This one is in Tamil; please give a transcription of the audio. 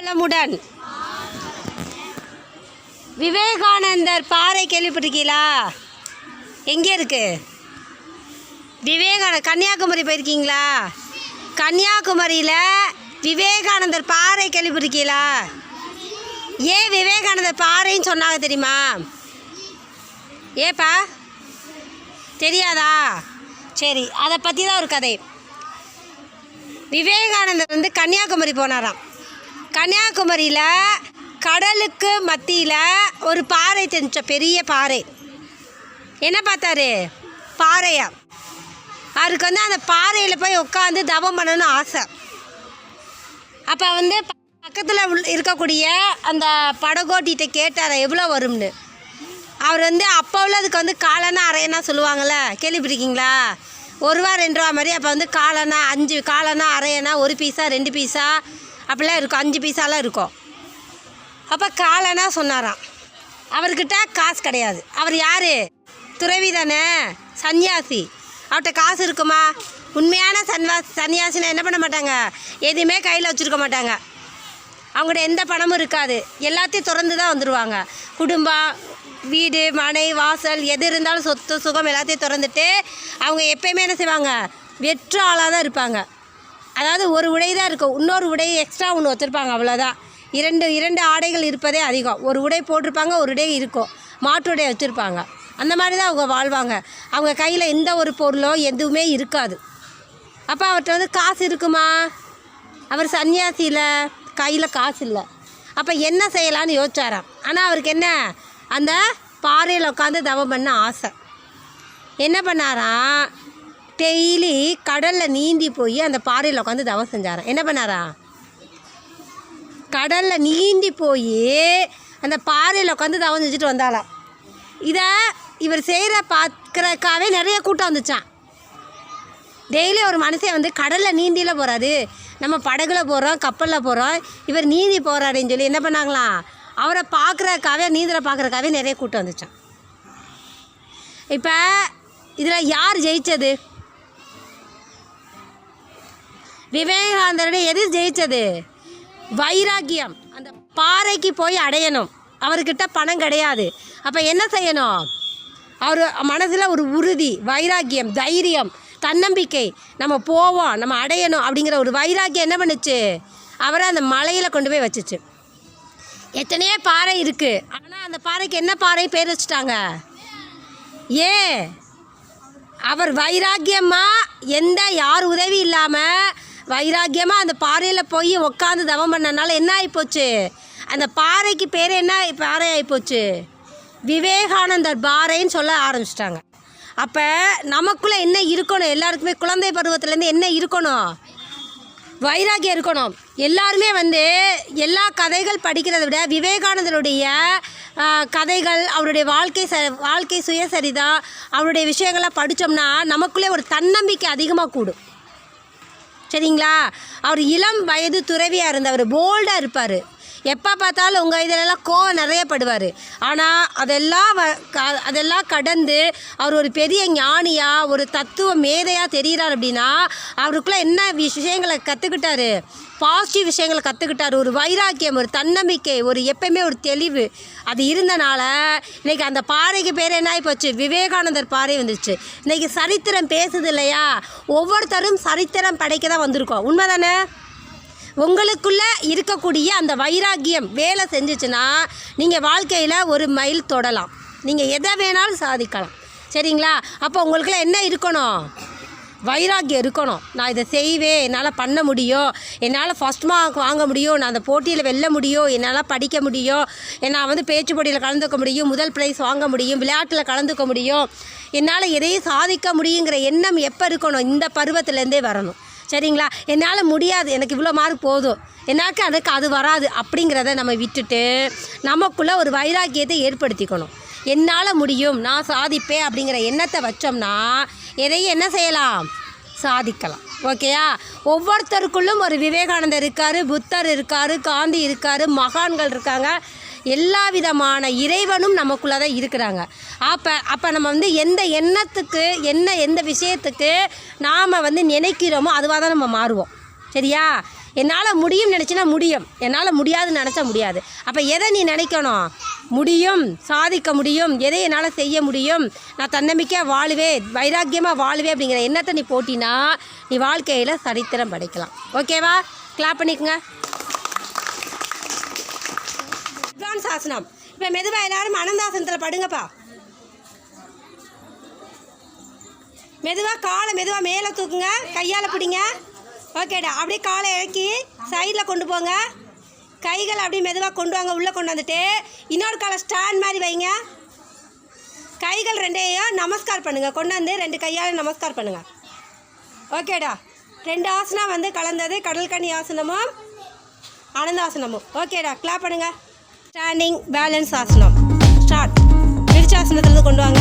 வளமுடன் விவேகானந்தர் பாறை கேள்விப்பட்டிருக்கீங்களா? எங்கே இருக்கு? விவேகான கன்னியாகுமரி போயிருக்கீங்களா? கன்னியாகுமரியில் விவேகானந்தர் பாறை கேள்விப்பட்டிருக்கீங்களா? ஏன் விவேகானந்தர் பாறைன்னு சொன்னாங்க தெரியுமா? ஏப்பா? தெரியாதா? சரி அதை பற்றி தான் ஒரு கதை. விவேகானந்தர் வந்து கன்னியாகுமரி போனாராம். கன்னியாகுமரியில் கடலுக்கு மத்தியில் ஒரு பாறை தெரிஞ்ச பெரிய பாறை. என்ன பார்த்தாரு? பாறையா. அவருக்கு வந்து அந்த பாறையில் போய் உட்காந்து தவம் பண்ணணும்னு ஆசை. அப்போ வந்து பக்கத்தில் இருக்கக்கூடிய அந்த படகோட்டிகிட்ட கேட்டார் எவ்வளோ வரும்னு? அவர் வந்து அப்போ உள்ளதுக்கு வந்து காலனா அரையனா சொல்லுவாங்கள்ல கேள்விப்பட்டிருக்கீங்களா? ஒரு ரூபா ரெண்டு ரூபா மாதிரி அப்போ வந்து காலனா அஞ்சு காலனா அரையனா ஒரு பீஸா ரெண்டு பீஸா அப்படிலாம் இருக்கும். அஞ்சு பீஸாலாம் இருக்கும். அப்போ காலனா சொன்னாராம். அவர்கிட்ட காசு கிடையாது. அவர் யார்? துறவி தானே? சன்னியாசி. அவர்கிட்ட காசு இருக்குமா? உண்மையான சன்வா சன்னியாசினா என்ன பண்ண மாட்டாங்க? எதுவுமே கையில் வச்சுருக்க மாட்டாங்க. அவங்கள்ட்ட எந்த பணமும் இருக்காது. எல்லாத்தையும் திறந்து தான் வந்துடுவாங்க குடும்பம் வீடு மனை வாசல் எது இருந்தாலும் சொத்து சுகம் எல்லாத்தையும் திறந்துட்டு அவங்க எப்பயுமே என்ன செய்வாங்க? வெற்று ஆளாக தான் இருப்பாங்க. அதாவது ஒரு உடை தான் இருக்கும் இன்னொரு உடை எக்ஸ்ட்ரா ஒன்று வச்சுருப்பாங்க அவ்வளோதான் இரண்டு இரண்டு ஆடைகள் இருப்பதே அதிகம். ஒரு உடை போட்டிருப்பாங்க ஒரு உடை இருக்கும். மாற்று உடை வச்சுருப்பாங்க. அந்த மாதிரி தான் அவங்க வாழ்வாங்க. அவங்க கையில் எந்த ஒரு பொருளோ எதுவுமே இருக்காது. அப்போ அவர்கிட்ட வந்து காசு இருக்குமா? அவர் சன்னியாசியில் கையில் காசு இல்லை. அப்போ என்ன செய்யலான்னு யோசிச்சாராம். ஆனால் அவருக்கு என்ன? அந்த பாறையில் உட்காந்து தவம் பண்ண ஆசை. என்ன பண்ணாராம்? டெய்லி கடலில் நீந்தி போய் அந்த பாறையில் உட்காந்து தவம் செஞ்சாராம். என்ன பண்ணாரா? கடலில் நீந்தி போய் அந்த பாறையில் உட்காந்து தவம் செஞ்சுட்டு வந்தாலாம் இதை இவர் செய்கிற பார்க்குறக்காவே நிறைய கூட்டம் வந்துச்சான் டெய்லி ஒரு மனுஷன் வந்து கடலில் நீந்தியில் போகிறாரு நம்ம படகுல போகிறோம் கப்பலில் போகிறோம் இவர் நீந்தி போகிறாருன்னு சொல்லி என்ன பண்ணாங்களாம்? அவரை பார்க்குறக்காவே நீந்தலை பார்க்குறக்காவே நிறைய கூட்டம் வந்துச்சான் இப்போ இதில் யார் ஜெயிச்சது? விவேகானந்தருடைய எது ஜெயிச்சது. வைராக்கியம். அந்த பாறைக்கு போய் அடையணும். அவர்கிட்ட பணம் கிடையாது. அப்போ என்ன செய்யணும்? அவர் மனசில் ஒரு உறுதி வைராக்கியம் தைரியம் தன்னம்பிக்கை. நம்ம போவோம் நம்ம அடையணும் அப்படிங்கிற ஒரு வைராக்கியம் என்ன பண்ணுச்சு? அவரை அந்த மலையில் கொண்டு போய் வச்சுச்சு. எத்தனையோ பாறை இருக்குது ஆனால் அந்த பாறைக்கு என்ன பாறை பேர் வச்சுட்டாங்க? ஏன் அவர் வைராக்கியமாக எந்த யார் உதவி இல்லாமல் வைராக்கியமாக அந்த பாறையில் போய் உட்காந்து தவம் பண்ணனால என்ன ஆகிப்போச்சு அந்த பாறைக்கு பேர் என்ன பாறை ஆகிப்போச்சு விவேகானந்தர் பாறைன்னு சொல்ல ஆரம்பிச்சிட்டாங்க. அப்போ நமக்குள்ளே என்ன இருக்கணும்? எல்லாருக்குமே குழந்தை பருவத்துலேருந்து என்ன இருக்கணும்? வைராகியம் இருக்கணும். எல்லாருமே வந்து எல்லா கதைகள் படிக்கிறதை விட விவேகானந்தருடைய கதைகள் அவருடைய வாழ்க்கை ச வாழ்க்கை சுயசரிதா அவருடைய விஷயங்கள்லாம் படித்தோம்னா நமக்குள்ளே ஒரு தன்னம்பிக்கை அதிகமாக கூடும். சரிங்களா? அவர் இளம் வயது துறவியாக இருந்தவர் போல்டாக இருப்பார். எப்போ பார்த்தாலும் உங்கள் இதிலெல்லாம் கோவம் நிறைய படுவார். ஆனால் அதெல்லாம் வ க- அதெல்லாம் கடந்து அவர் ஒரு பெரிய ஞானியாக ஒரு தத்துவ மேதையாக தெரிகிறார் அப்படின்னா அவருக்குள்ளே என்ன விஷயங்களை கற்றுக்கிட்டாரு பாசிட்டிவ் விஷயங்களை கற்றுக்கிட்டாரு ஒரு வைராக்கியம் ஒரு தன்னம்பிக்கை ஒரு எப்பயுமே ஒரு தெளிவு. அது இருந்தனால இன்னைக்கு அந்த பாறைக்கு பேர் என்ன ஆகி போச்சு? விவேகானந்தர் பாறை வந்துச்சு. இன்றைக்கி சரித்திரம் பேசுது இல்லையா? ஒவ்வொருத்தரும் சரித்திரம் படைக்க தான் வந்திருக்கோம். உண்மைதானே? உங்களுக்குள்ள இருக்கக்கூடிய அந்த வைராக்கியம் வேலை செஞ்சிச்சுன்னா நீங்கள் வாழ்க்கையில் ஒரு மைல் தொடலாம். நீங்கள் எதை வேணாலும் சாதிக்கலாம். சரிங்களா? அப்போ உங்களுக்குலாம் என்ன இருக்கணும்? வைராக்கியம் இருக்கணும். நான் இதை செய்வேன் என்னால் பண்ண முடியும் என்னால் ஃபஸ்ட் மார்க் வாங்க முடியும் நான் அந்த போட்டியில் வெல்ல முடியும் என்னால் படிக்க முடியும் நான் வந்து பேச்சு போட்டியில் கலந்துக்க முடியும் முதல் ப்ரைஸ் வாங்க முடியும் விளையாட்டில் கலந்துக்க முடியும். என்னால் எதையும் சாதிக்க முடியுங்கிற எண்ணம் எப்போ இருக்கணும்? இந்த பருவத்துலேருந்தே வரணும். சரிங்களா? என்னால் முடியாது. எனக்கு இவ்வளோ மார்க் போதும். எனக்கு அதுக்கு அது வராது அப்படிங்கிறத நம்ம விட்டுட்டு நமக்குள்ளே ஒரு வைராக்கியத்தை ஏற்படுத்திக்கணும். என்னால் முடியும். நான் சாதிப்பேன் அப்படிங்கிற எண்ணத்தை வச்சோம்னா எதையும் என்ன செய்யலாம்? சாதிக்கலாம். ஓகேயா? ஒவ்வொருத்தருக்குள்ளும் ஒரு விவேகானந்தர் இருக்கார் புத்தர் இருக்கார் காந்தி இருக்கார் மகான்கள் இருக்காங்க. எல்லா விதமான இறைவனும் நமக்குள்ளே தான் இருக்கிறாங்க. அப்போ அப்போ நம்ம வந்து எந்த எண்ணத்துக்கு என்ன எந்த விஷயத்துக்கு நாம் வந்து நினைக்கிறோமோ அதுவாக தான் நம்ம மாறுவோம். சரியா? என்னால் முடியும் நினச்சினா முடியும். என்னால் முடியாதுன்னு நினச்சா முடியாது. அப்போ எதை நீ நினைக்கணும்? முடியும். சாதிக்க முடியும். எதை என்னால் செய்ய முடியும்? நான் தன்னம்பிக்கையாக வாழ்வேன். வைராக்கியமாக வாழுவேன் அப்படிங்கிற எண்ணத்தை நீ போட்டினா நீ வாழ்க்கையில் சரித்திரம் படைக்கலாம். ஓகேவா? கிளாப் பண்ணிக்கோங்க. அட்வான்ஸ் ஆசனம் இப்போ மெதுவாக எல்லாரும் அனந்தாசனத்தில் படுங்கப்பா. மெதுவாக காலை மெதுவாக மேலே தூக்குங்க கையால் பிடிங்க. ஓகேடா அப்படியே காலை இறக்கி சைடில் கொண்டு போங்க. கைகளை அப்படியே மெதுவாக கொண்டு வாங்க உள்ளே கொண்டு வந்துட்டு இன்னொரு காலை ஸ்டாண்ட் மாதிரி வைங்க. கைகள் ரெண்டையும் நமஸ்கார் பண்ணுங்கள் கொண்டு வந்து ரெண்டு கையால் நமஸ்கார் பண்ணுங்கள் ஓகேடா ரெண்டு ஆசனம் வந்து கலந்தது கடல்கனி ஆசனமும் அனந்தாசனமும். ஓகேடா கிளாப் பண்ணுங்கள் ஸ்டாண்டிங் பேலன்ஸ் ஆசனம். ஸ்டார்ட் விரிச்சாசனத்துலேருந்து கொண்டு வாங்க.